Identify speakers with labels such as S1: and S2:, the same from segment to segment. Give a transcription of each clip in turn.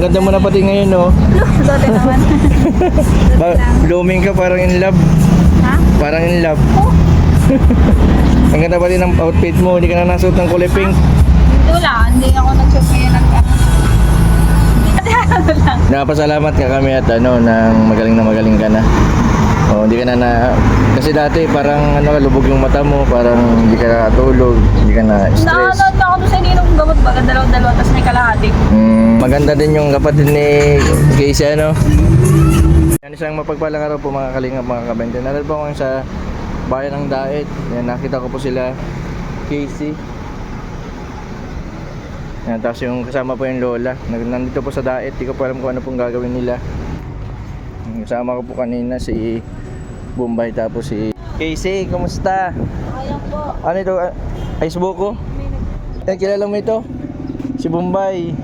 S1: Ang ganda mo na pati ngayon, oh.
S2: Lote naman.
S1: Ba- blooming ka, parang in love.
S2: ha?
S1: Parang in love.
S2: Oh,
S1: Ang ganda pati ng outfit mo, hindi ka na nasuot ng kulay pink.
S2: hindi wala. Hindi ako nag-shop kaya nag Hindi ano lang.
S1: Napasalamat ka kami at ano, nang magaling na magaling ka na. Oh, hindi ka na na... Kasi dati parang ano, lubog yung mata mo, parang hindi ka nakatulog, hindi ka na stress.
S2: Naanood doon sa ininom gamot baga dalaw-dalawa tapos may kalahati.
S1: Mm, maganda din yung kapatid ni Casey, ano? Yan isang mapagpalang araw po mga kalingap, mga kabente. Naral po ako sa bayan ng Daet. Yan, nakita ko po sila, Casey. Yan, tapos yung kasama po yung Lola. Nandito po sa Daet, di ko po alam kung ano pong gagawin nila. Kasama ko po kanina si Bombay tapos si Casey, kumusta?
S2: Ayan po.
S1: Ano ito? Ah, Ice buko? Eh, kilala mo ito? Si Bombay.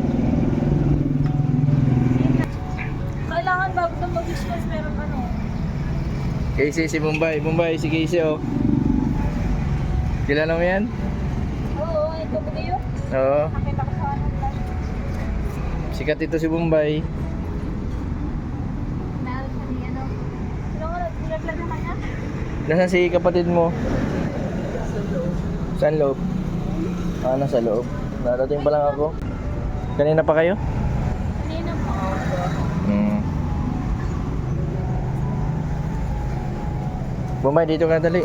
S2: Kailangan bago na mag-Christmas meron ano.
S1: Casey, si Bombay. Bombay, si Casey, oh. Kilala mo yan?
S2: Oo, ay ko video.
S1: Oo.
S2: Nakita ko sa ano vlog.
S1: Sikat ito si Bombay.
S2: Meron sa ni ano. Sino ko nag-vlog naman niya?
S1: Nasaan si kapatid mo? Saan loob? Ah, nasa loob. Narating pa lang ako. Kanina pa kayo?
S2: Kanina po.
S1: Hmm. Bombay, dito ka dali.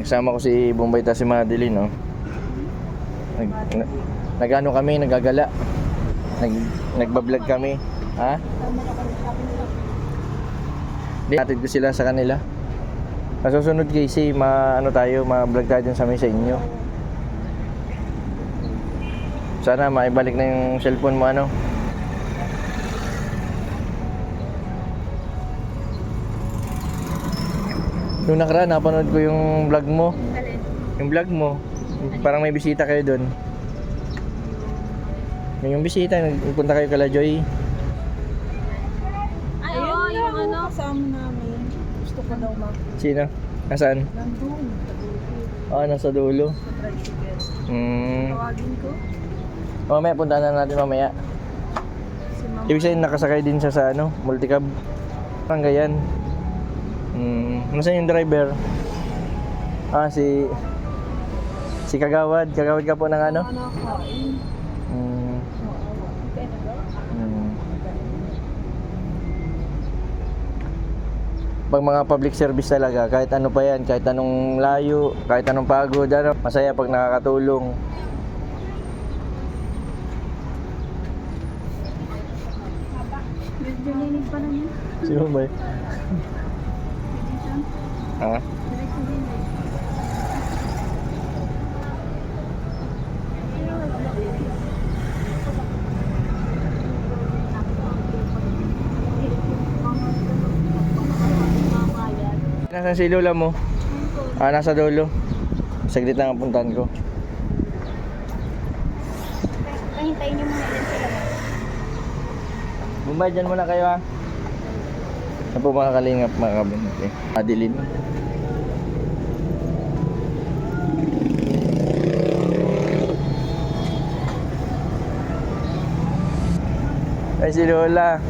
S1: Kasama ko si Bombay ta si Madeline, no? Nag, na, nagano kami, nagagala. Nag, nagbablog kami. Ha? Di, atid ko sila sa kanila. Sa susunod kasi, ma, ano tayo, ma-vlog tayo sa sa inyo. Sana maibalik na yung cellphone mo, ano? Nung nakaraan, napanood ko yung vlog mo. Yung vlog mo. Parang may bisita kayo doon. Yung bisita, nagpunta kayo kala Joy.
S2: Ay, oo, yung ano.
S3: Kasama namin. Ko daw mag
S1: Sino? Nasaan?
S3: nandun.
S1: Ah, nasa dulo. Hmm.
S3: Tawagin ko.
S1: Mamaya, punta na natin mamaya.
S3: Si.
S1: Ibig sabihin, nakasakay din siya sa ano, multicab. Parang ganyan. Hmm. Nasaan yung driver? Ah, si... Si Kagawad. Kagawad ka po ng ano?
S3: Ano kain?
S1: Hmm.
S3: Okay na ba?
S1: Hmm. Pag mga public service talaga, kahit ano pa yan, kahit anong layo, kahit anong pagod, ano, masaya pag nakakatulong. Sino ba? Ha? Nasaan si Lola mo? Ah, nasa dulo. Saglit lang ang puntahan ko.
S2: Pahintayin niyo muna din sila.
S1: Bombay, dyan muna kayo ha. Ano po mga kalingap, mga kabinete? Adeline. Ay, si Lola.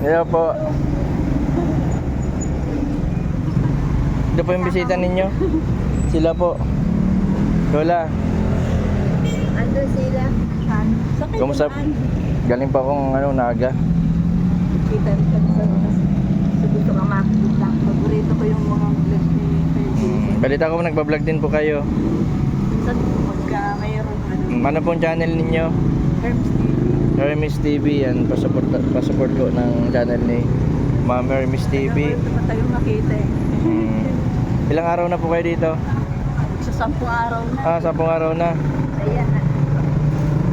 S1: Hello po. Ito po yung bisita ninyo. Sila po. Lola,
S3: Ando sila. Saan? Sa
S1: Kamusta?
S3: kailangan.
S1: galing pa akong ano, naga.
S3: Kita rin kami sa sa gusto ka makikita. Paborito ko yung mga vlog ni.
S1: Balita ko nagbablog din po kayo.
S3: Sa pagka mayroon ano.
S1: Ano pong channel ninyo?
S3: Herms TV.
S1: Hermes TV yan. Pasupport, pasupport ko ng channel ni Ma'am Hermes TV.
S3: Ito pa tayo makita eh.
S1: Ilang araw na po kayo dito?
S3: Sa sampung araw na.
S1: Ah, sampung araw na.
S3: Ayan.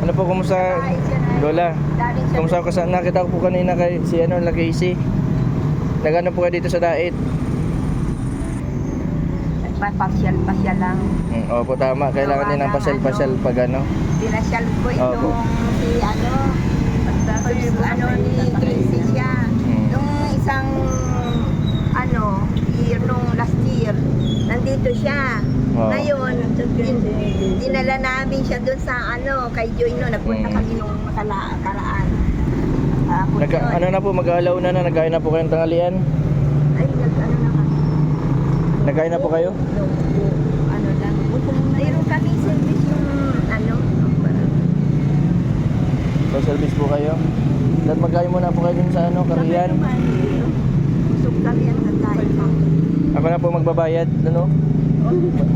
S1: Ano po, kumusta? Lola, kumusta ko sa nakita ko po kanina kay si ano, La Casey. Nagano po kayo dito sa Dait?
S3: Nagpapasyal-pasyal lang.
S1: Hmm, opo, tama. Kailangan din ng pasyal-pasyal pag ano.
S3: Pinasyal ko
S1: Opo.
S3: itong si ano, si ano ni Casey siya.
S1: Hmm.
S3: Nung isang ano, nandito siya.
S1: Oo.
S3: Ngayon, din, dinala namin siya doon sa ano, kay Joy no, nagpunta
S1: Mm.
S3: kami nung makala, karaan. Tapos
S1: Nag,
S3: yun,
S1: ano na po, mag-aalaw na na, nagkain na po kayong tanghalian?
S3: ay, nag, ano na kami.
S1: Nagkain na po kayo?
S3: Ano lang, mayroon kami service yung ano,
S1: So service po kayo? Dahil magkain muna po kayo dun sa ano, Kariyan.
S3: Busog kami ang.
S1: Ako na po magbabayad, ano?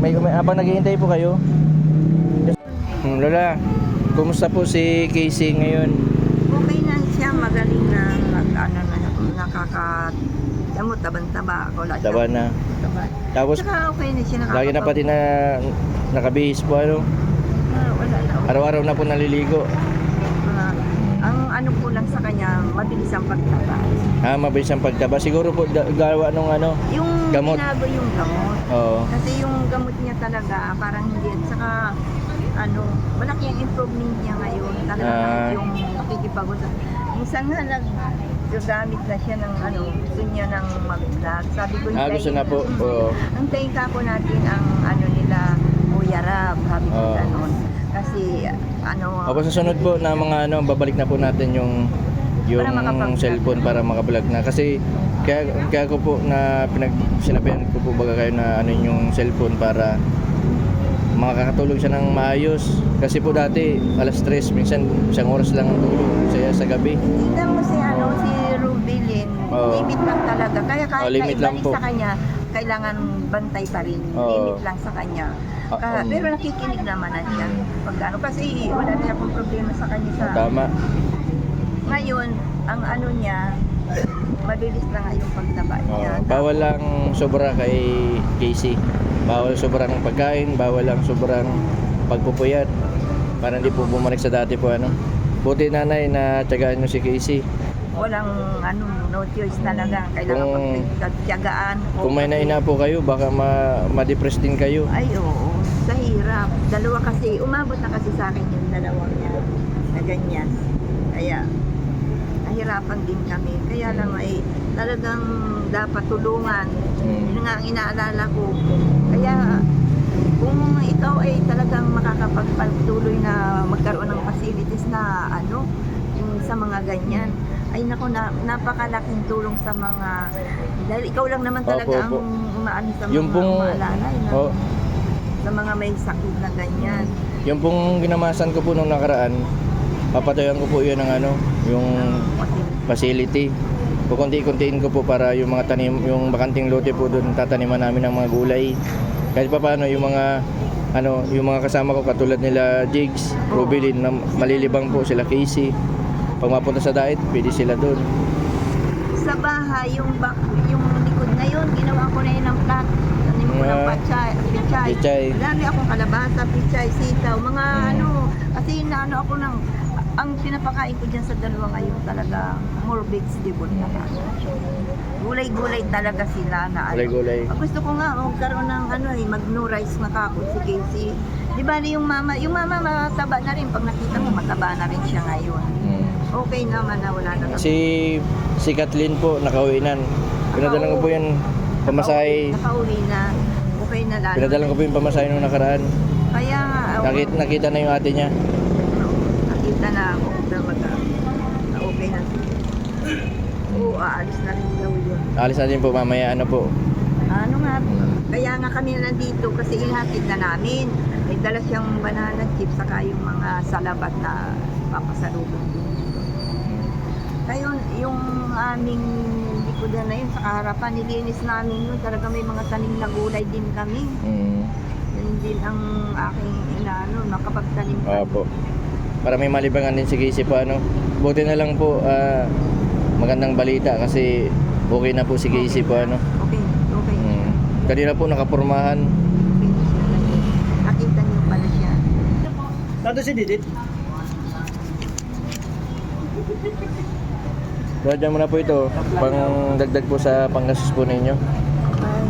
S1: May, may habang naghihintay po kayo. Hmm, Lola, kumusta po si Casey ngayon?
S3: Okay na siya, magaling na, nag, ano na, nakaka, damot, taban-taba, wala siya.
S1: Taba na.
S3: Taba.
S1: Tapos
S3: Tsaka okay na siya,
S1: lagi na pati na nakabihis po ano.
S3: Ah, wala na.
S1: Araw-araw na po naliligo.
S3: Ah, ang ano po lang sa kanya, mabilis ang pagtaba.
S1: Ah, mabilis ang pagtaba. Siguro po da- gawa nung ano.
S3: Yung
S1: Gamot.
S3: binago yung gamot.
S1: Oo.
S3: Kasi yung gamot niya talaga, parang hindi. At saka, ano, malaki ang improvement niya ngayon. Talaga
S1: Ah.
S3: yung nakikipagod. Minsan nga nag gagamit na siya ng ano, gusto niya ng mag-vlog. Sabi ko,
S1: Ah, gusto na po. Oo.
S3: Antayin ka po natin ang ano nila, Kuya Rab, sabi ko
S1: Oo.
S3: ganun. Kasi, ano,
S1: Opo sa sunod po na mga ano, babalik na po natin yung yung
S3: Para
S1: cellphone para maka-vlog na kasi kaya kaya ko po na pinag sinabihan ko po baga kayo na ano yung cellphone para makakatulog siya ng maayos kasi po dati alas 3 minsan isang oras lang ang tulog saya sa gabi
S3: Tingnan mo si ano si Rubilin,
S1: Oo.
S3: limit lang talaga. Kaya kahit
S1: Oh, limit lang po.
S3: sa kanya, kailangan bantay pa rin.
S1: Oo.
S3: Limit lang sa kanya.
S1: Ah,
S3: Ka-
S1: um.
S3: pero nakikinig naman na siya. Pag ano, kasi wala na akong problema sa kanya sa...
S1: tama
S3: Ngayon, ang ano niya, mabilis na nga yung pagtaba niya.
S1: Oo, bawal lang sobra kay Casey bawal sobrang pagkain bawal lang sobrang pagpupuyat para hindi po bumalik sa dati po ano buti nanay na tiyagaan nyo si Casey
S3: Walang ano, no choice talaga. Kailangan
S1: Kung-
S3: pagtyagaan.
S1: Kung may naina po kayo, baka ma- ma-depress din kayo.
S3: Ay, oo. Sa hirap. Dalawa kasi, umabot na kasi sa akin yung dalawang yan. Na ganyan. Kaya, nahirapan din kami. Kaya lang ay talagang dapat tulungan. Yun nga ang inaalala ko. Kaya, kung ikaw ay talagang makakapagpatuloy na magkaroon ng facilities na ano, yung sa mga ganyan, ay nako na napakalaking tulong sa mga dahil ikaw lang naman
S1: Opo,
S3: talaga
S1: opo.
S3: ang umaano sa
S1: Yung
S3: mga
S1: pong-
S3: umaalalay na,
S1: Oh,
S3: sa mga may sakit na ganyan.
S1: yung pong ginamasan ko po nung nakaraan, papatayan ko po yun ng ano, yung facility. Kukunti-kuntiin ko po para yung mga tanim, yung bakanting lote po doon tataniman namin ng mga gulay. Kahit pa paano yung mga ano, yung mga kasama ko katulad nila Jigs, Rubilin na malilibang po sila Casey. Pag mapunta sa diet, pwede sila doon.
S3: sa bahay, yung back, yung likod na yun, ginawa ko na yun ng plat. Tanim ko ng
S1: Ah,
S3: pachay, pichay.
S1: pichay.
S3: Dami akong kalabasa, pichay, sitaw, mga
S1: Mm.
S3: ano, kasi naano ako ng, ang pinapakain ko dyan sa dalawa ngayon talaga, more vegetable na Gulay-gulay talaga sila na ano.
S1: Gulay-gulay.
S3: Ah, Gusto ko nga magkaroon ng ano eh, mag-no rice na kako si Casey. Di ba yung mama, yung mama mataba na rin. Pag nakita mo, mataba na rin siya ngayon.
S1: Mm.
S3: Okay naman na wala na
S1: Si si Kathleen po nakauwinan. Pinadala ko po yung pamasahe.
S3: Nakauwi na. Okay na lalo.
S1: Pinadala ko po yung pamasahe nung nakaraan.
S3: Kaya nga,
S1: Nakita, nakita na yung ate niya.
S3: nakita na ako na mag na okay na siya. Oo, aalis na rin daw yun.
S1: Alis natin po mamaya ano po.
S3: Ano nga, kaya nga kami nandito kasi ihatid na namin. May dala siyang banana chips saka yung mga salabat na papasalubong din. Kaya yung aming likodan na yun sa harapan, nilinis namin yun. Talaga may mga tanim na gulay din kami.
S1: Mm.
S3: Yun din ang aking inaano, nakapagtanim kami.
S1: Opo. Para may malibangan din si Casey po ano. Buti na lang po ah, magandang balita kasi okay na po si Casey po ano.
S3: Okay, okay.
S1: Mm. Kanina po nakapurmahan.
S3: Okay na siya. Nakita niyo pala siya.
S4: Nando si Didit?
S1: Dadyan mo na po ito. Pang dagdag po sa panggastos po ninyo.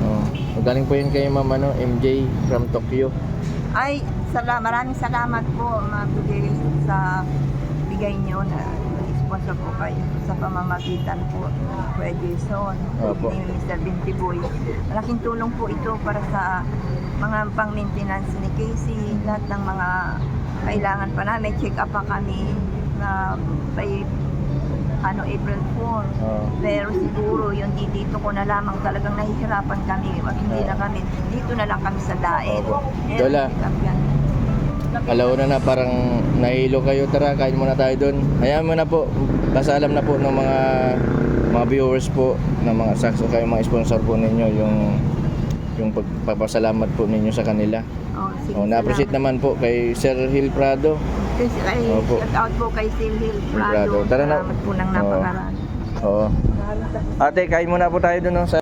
S1: Oh. Galing po yun kay Ma'am ano, MJ from Tokyo.
S3: Ay, sala, maraming salamat po mabigay sa bigay niyo na sponsor po kayo sa pamamagitan po ni Kuya Jason
S1: Opo.
S3: ni Mr. Binti Boy. Malaking tulong po ito para sa mga pang-maintenance ni Casey, lahat ng mga kailangan pa namin. Check up pa kami na by ano, April 4.
S1: Oo.
S3: Pero siguro yung di- dito ko na lamang talagang nahihirapan kami. Wag hindi na kami, dito na lang kami sa daet. Eh,
S1: Lola.
S3: check up yan.
S1: Alauna na parang nahilo kayo. Tara, kain muna tayo doon. Hayaan mo na po. Basta alam na po ng mga mga viewers po ng mga sakso kayo mga sponsor po ninyo yung yung pagpapasalamat po ninyo sa kanila.
S3: Oh, sige,
S1: Oh, na-appreciate naman po kay Sir Hill Prado.
S3: Kasi ay,
S1: Opo.
S3: shout out po kay Silvil
S1: Prado.
S3: Prado.
S1: Tara na.
S3: Salamat po ng
S1: Oo.
S3: napakarami.
S1: Oo. Ate, kain muna po tayo doon. Sa...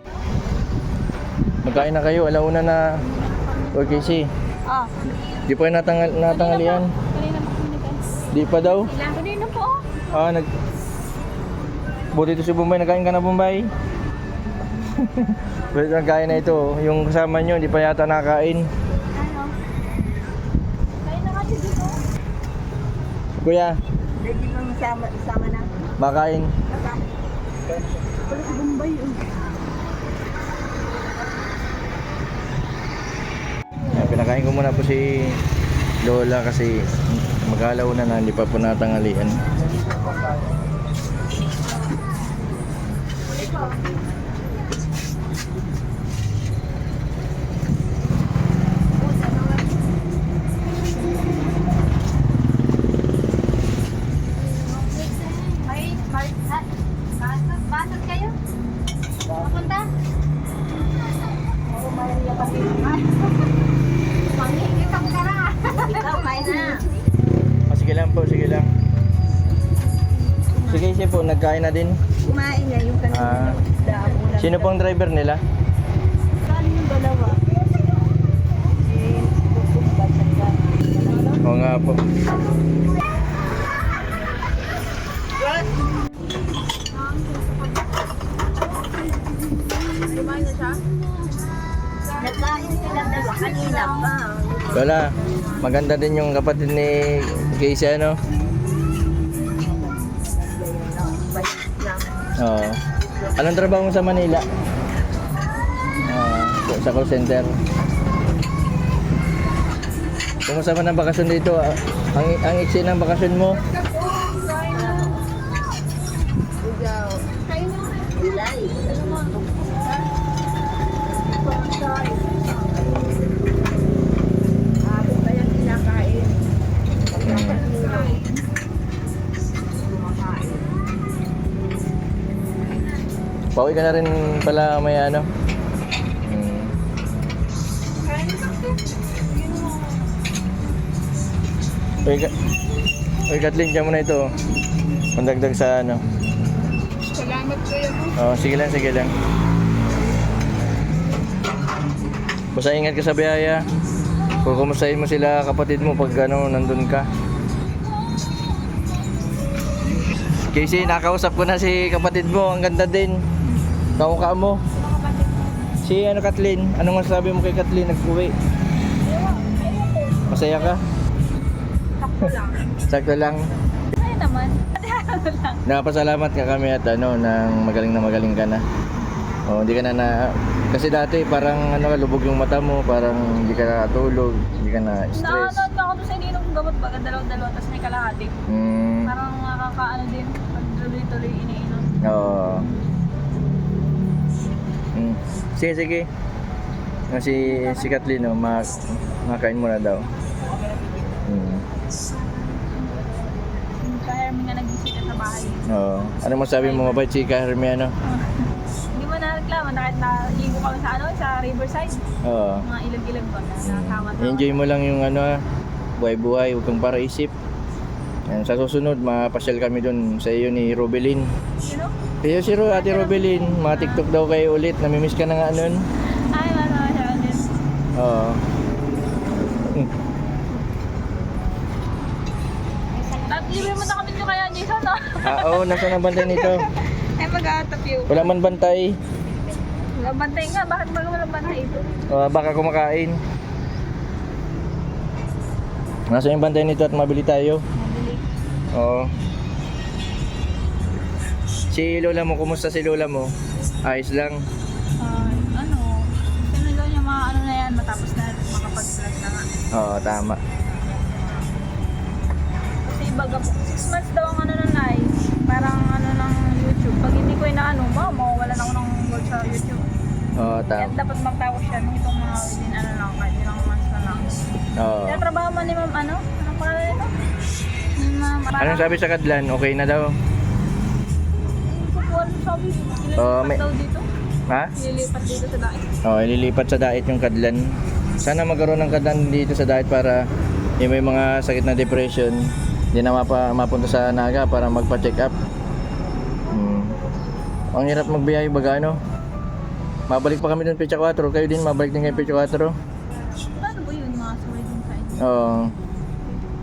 S1: Magkain na kayo. Alauna na. Okay, si.
S2: Ah,
S1: Di pa kayo natangal, natangalian.
S2: kanina.
S1: Di pa daw.
S2: Ilan kanina po oh.
S1: Ah, nag... Buti ito si Bombay. Nagkain ka na Bombay? Pwede nagkain na ito. Yung kasama nyo, hindi pa yata nakain.
S2: Ano? Kain na kasi dito.
S1: Kuya,
S3: Pwede bang isama, isama na?
S1: makain.
S3: Wala si Bombay. oh.
S1: Yan, pinakain ko muna po si Lola kasi magalaw na na, hindi pa po natangalian. Sige, po, nagkain na din.
S3: Kumain na yung kanina.
S1: Ah. Sino pong driver nila?
S3: Saan yung dalawa? Eh.
S1: Oo nga po.
S2: Kumain na siya?
S3: Nagkain sila dalawa kanina pa.
S1: Lola, maganda din yung kapatid ni Casey, ano? Oo. Anong trabaho mo sa Manila? Ah, sa call center. Kumusta man ang bakasyon dito? Ang, ang iksi ng bakasyon mo? Pauwi ka na rin pala may ano? Hmm. Uy, ka Uy, Kathleen, dyan mo na ito. Pandagdag sa ano.
S2: Salamat kayo.
S1: Oh, sige lang, sige lang. Basta ingat ka sa biyaya. Kung kumustahin mo sila kapatid mo pag ano, nandun ka. Casey, nakausap ko na si kapatid mo. Ang ganda din. Kamukha mo. Si ano Kathleen, anong masasabi mo kay Kathleen nag-uwi? Masaya ka? Sakto lang.
S2: Ay naman.
S1: Napasalamat ka kami at ano nang magaling na magaling ka na. Oh, hindi ka na na kasi dati parang ano lubog yung mata mo, parang hindi ka nakatulog, hindi ka na stress.
S2: Nakanood pa ako doon sa ininom kong gamot baga dalaw-dalawa tapos may kalahati.
S1: Mm.
S2: Parang nakakaano din pag tuloy-tuloy iniinom.
S1: Oo. Mm. Sige, sige. Ah, Si Kathleen, oh, ma makain mo na daw. Mm.
S2: May nga nagbisita sa bahay.
S1: Oo. Ano masabi mo mabait si Ka Hermiano?
S2: Hindi mo na reklamo kahit na ligo kami sa ano, sa Riverside.
S1: Oo.
S2: Mga ilag-ilag ba na nakakama
S1: Enjoy mo lang yung ano, ah, buhay-buhay, huwag kang para isip. Yan, sa susunod, mapasyal kami dun sa iyo ni Robelin.
S2: Sino?
S1: Pero si Ro, Ate Robelin, ma-tiktok daw kayo ulit. Namimiss ka na nga nun.
S2: Ay, ano, siya. ano.
S1: Oo.
S2: At libre mo na kami nyo kaya, Jason, no?
S1: Ah, oo, nasa na bantay nito?
S2: Ay, mag-aatap yun.
S1: Wala man bantay.
S2: Walang bantay nga, bakit baga walang bantay ito?
S1: Ah, baka kumakain. Nasa yung bantay nito at mabili tayo.
S2: Mabili.
S1: Oo. Si lola mo, kumusta si lola mo? Ayos lang.
S2: Ah, ano, sino daw niya mga ano na yan, matapos na makapag-vlog na nga.
S1: Oo, tama.
S2: Kasi ibaga po, 6 months daw ang ano na nai. Parang ano ng YouTube. Pag hindi ko inaano, ma, mawawalan ako ng work sa YouTube.
S1: Oo,
S2: Kaya
S1: tama.
S2: dapat magtapos siya nung itong mga within ano lang, kahit ilang months na lang.
S1: Oo.
S2: Kaya trabaho mo ni ma'am ano? Anong pangalan nito? Yung Ma'am,
S1: Anong sabi sa Kadlan? Okay na daw?
S2: Sabi, ililipat
S1: may-
S2: daw dito.
S1: Ha?
S2: Ililipat dito sa dait.
S1: Oo, ililipat sa Dait yung Kadlan. Sana magkaroon ng Kadlan dito sa Dait para yung may mga sakit na depression, hindi na mapa, mapunta sa Naga para magpa-check up. Hmm. Ang hirap magbiyahe baga ano? Mabalik pa kami dun Pecha 4. Kayo din mabalik din kayo Pecha 4.
S2: Paano ba yun mga suway sa inyo?
S1: Oo.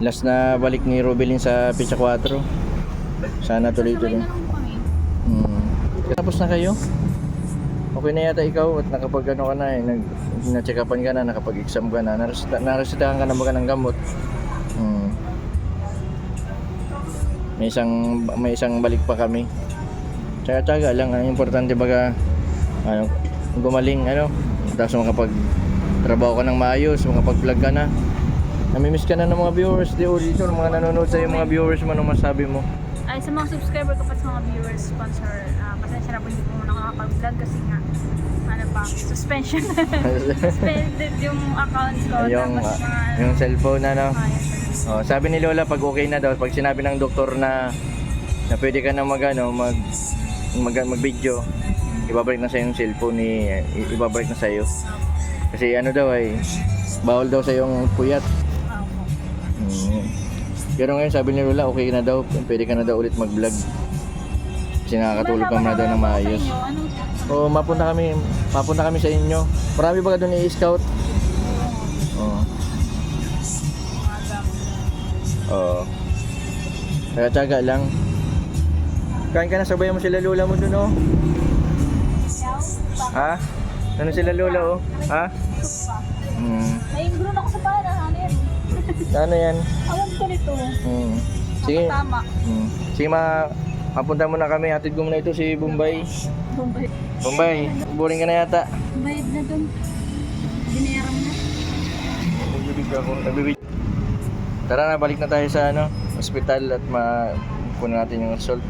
S1: Last na balik ni Rubilin sa Pecha 4. Sana tuloy-tuloy. Hmm. Tapos na kayo? Okay na yata ikaw at nakapag ano ka na eh, nag na-check upan ka na, nakapag-exam ka na, naresita, naresitahan ka na ba ng gamot? Hmm. May isang may isang balik pa kami. Tsaga-tsaga lang, ang importante baga ano, gumaling ano, tapos makapag trabaho ka ng maayos, makapag-vlog ka na. Namimiss ka na ng mga viewers, di dito, ng mga nanonood sa'yo, mga viewers mo, anong masabi mo?
S2: Ay, sa mga subscriber ko pa sa mga viewers, sponsor, ah, pasensya na po hindi po muna nakakapag-vlog kasi nga, ano pa, suspension. Suspended yung account ko.
S1: yung,
S2: tapos
S1: ah,
S2: mga,
S1: yung cellphone ano.
S2: ah, yes,
S1: Oh, sabi ni Lola pag okay na daw, pag sinabi ng doktor na na pwede ka na mag ano, mag mag, mag video, ibabalik na sa yung cellphone ni ibabalik na sa iyo. Kasi ano daw ay bawal daw sa yung puyat. Pero ngayon sabi ni Lola okay na daw, pwede ka na daw ulit mag-vlog. Kasi nakakatulog ka na daw ng maayos. O mapunta kami, mapunta kami sa inyo. Marami ba ka doon i-scout? Oo. Oo. Kaya tsaga lang. Kain ka na, sabayan mo sila lola mo dun, oh.
S2: Pa,
S1: Ha? Ano sila lola, oh? Ha?
S2: pa.
S1: Hmm.
S2: Naiingron ako sa para, ano yan?
S1: Ano yan?
S2: Awag ko nito.
S1: Hmm. Sige.
S2: Tama.
S1: Hmm. Sige, ma... Mapunta muna kami. Hatid ko muna ito si Bombay.
S2: Bombay.
S1: Bombay, boring ka na yata.
S2: Bayad na dun. Binayaran na.
S1: Nagbibig ako. Nagbibig. Tara na, balik na tayo sa ano, hospital at ma... kunin natin yung result.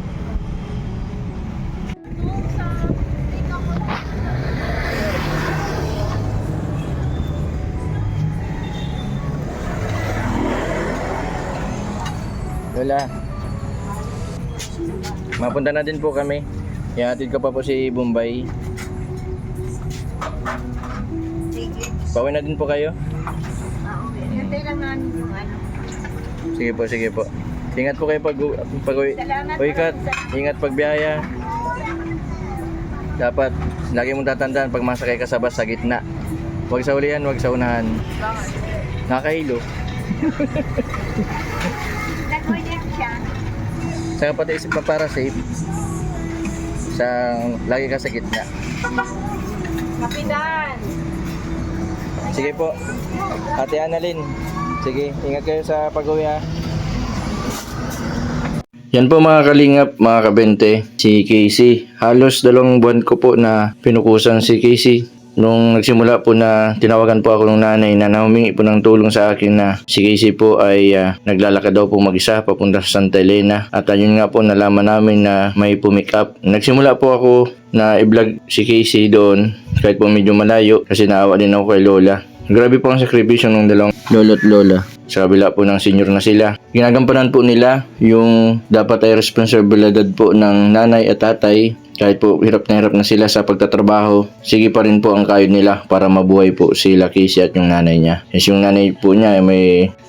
S1: Lola. Mapunta na din po kami. Ihatid ko pa po si Bombay. Pauwi na din po kayo?
S3: Hintay lang namin yung ano.
S1: Sige po, sige po. Ingat po kayo pag pag uwi. Uy, Kat. Ingat pag biyaya. Dapat lagi mong tatandaan pag masakay ka sa bus sa gitna. Huwag sa ulihan, huwag sa unahan.
S3: Bakit?
S1: Saka pati isip pa para safe. Sa lagi ka sa gitna.
S3: Kapitan!
S1: Sige po. Ate Annalyn. Sige, ingat kayo sa pag-uwi ha. Yan po mga kalingap, mga kabente, si Casey. Halos dalawang buwan ko po na pinukusan si Casey. Nung nagsimula po na tinawagan po ako ng nanay na nahumingi po ng tulong sa akin na si Casey po ay ah, naglalakad daw po mag-isa papunta sa Santa Elena. At ayun nga po nalaman namin na may pumick up. Nagsimula po ako na i-vlog si Casey doon kahit po medyo malayo kasi naawa din ako kay Lola. Grabe po ang sakripisyo ng dalawang lolo at lola. Sa kabila po ng senior na sila. Ginagampanan po nila yung dapat ay responsibilidad po ng nanay at tatay. Kahit po hirap na hirap na sila sa pagtatrabaho, sige pa rin po ang kayod nila para mabuhay po sila Casey at yung nanay niya. Yes, yung nanay po niya ay may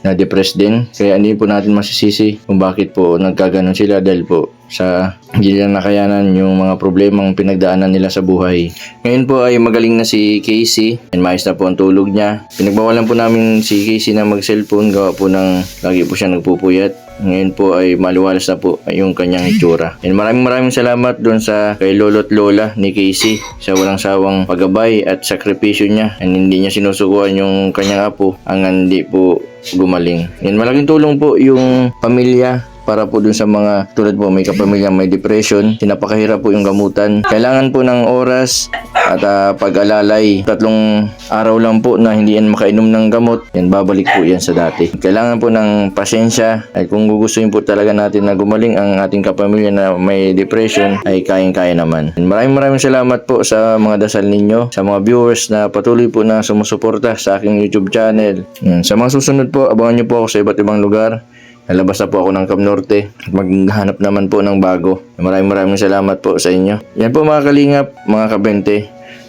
S1: na-depress din. Kaya hindi po natin masisisi kung bakit po nagkaganon sila dahil po sa hindi nila nakayanan yung mga problemang pinagdaanan nila sa buhay. Ngayon po ay magaling na si Casey and maayos na po ang tulog niya. Pinagbawalan po namin si Casey na mag-cellphone gawa po ng lagi po siya nagpupuyat. Ngayon po ay maliwalas na po yung kanyang itsura. And maraming maraming salamat doon sa kay Lolo at Lola ni Casey sa walang sawang paggabay at sakripisyo niya. And hindi niya sinusukuan yung kanyang apo ang hindi po gumaling. Yan malaking tulong po yung pamilya para po dun sa mga tulad po may kapamilya may depression, sinapakahirap po yung gamutan. Kailangan po ng oras at ah, pag-alalay. Tatlong araw lang po na hindi yan makainom ng gamot, yan babalik po yan sa dati. Kailangan po ng pasensya ay kung gugustuhin po talaga natin na gumaling ang ating kapamilya na may depression ay kayang-kaya naman. Maraming maraming salamat po sa mga dasal ninyo, sa mga viewers na patuloy po na sumusuporta sa aking YouTube channel. Yan. Sa mga susunod po, abangan nyo po ako sa iba't ibang lugar. Lalabas na po ako ng Cam Norte at maghanap naman po ng bago. Maraming maraming salamat po sa inyo. Yan po mga kalingap, mga kabente.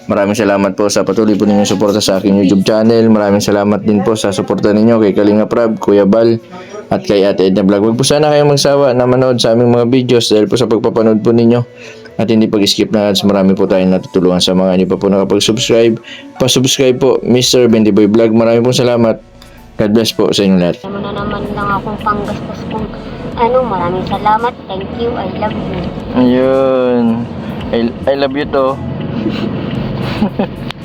S1: Maraming salamat po sa patuloy po ninyong suporta sa aking YouTube channel. Maraming salamat din po sa suporta ninyo kay Kalinga Prab, Kuya Bal, at kay Ate Edna Vlog. Huwag po sana kayong magsawa na manood sa aming mga videos dahil po sa pagpapanood po ninyo at hindi pag-skip na ads. Marami po tayong natutulungan sa mga hindi pa po nakapag-subscribe. Pa-subscribe po, Mr. Bendy Boy Vlog. Maraming po salamat. God bless po sa inyo lahat.
S5: Mo na naman lang akong panggastos kong ano, maraming salamat. Thank you. I love you.
S1: Ayun. I, I love you to.